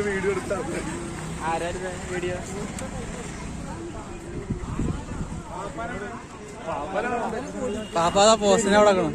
Video എടുത്താ ആരായിരുന്നു video? പാപ്പാ പോസ്റ്റിനെ അവിടെ വെക്കണം.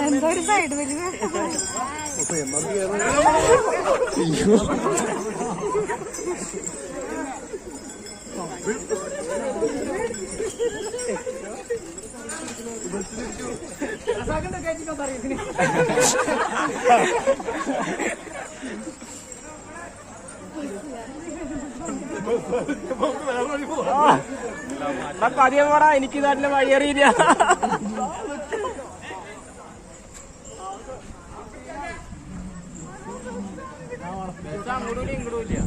എന്തോ ഒരു സൈഡ് വലിയ പതിയെ പറ എനിക്ക് നാട്ടിലെ വഴിയറിയില്ല. അങ്ങോട്ടും ഇങ്ങോട്ടും ഇല്ല.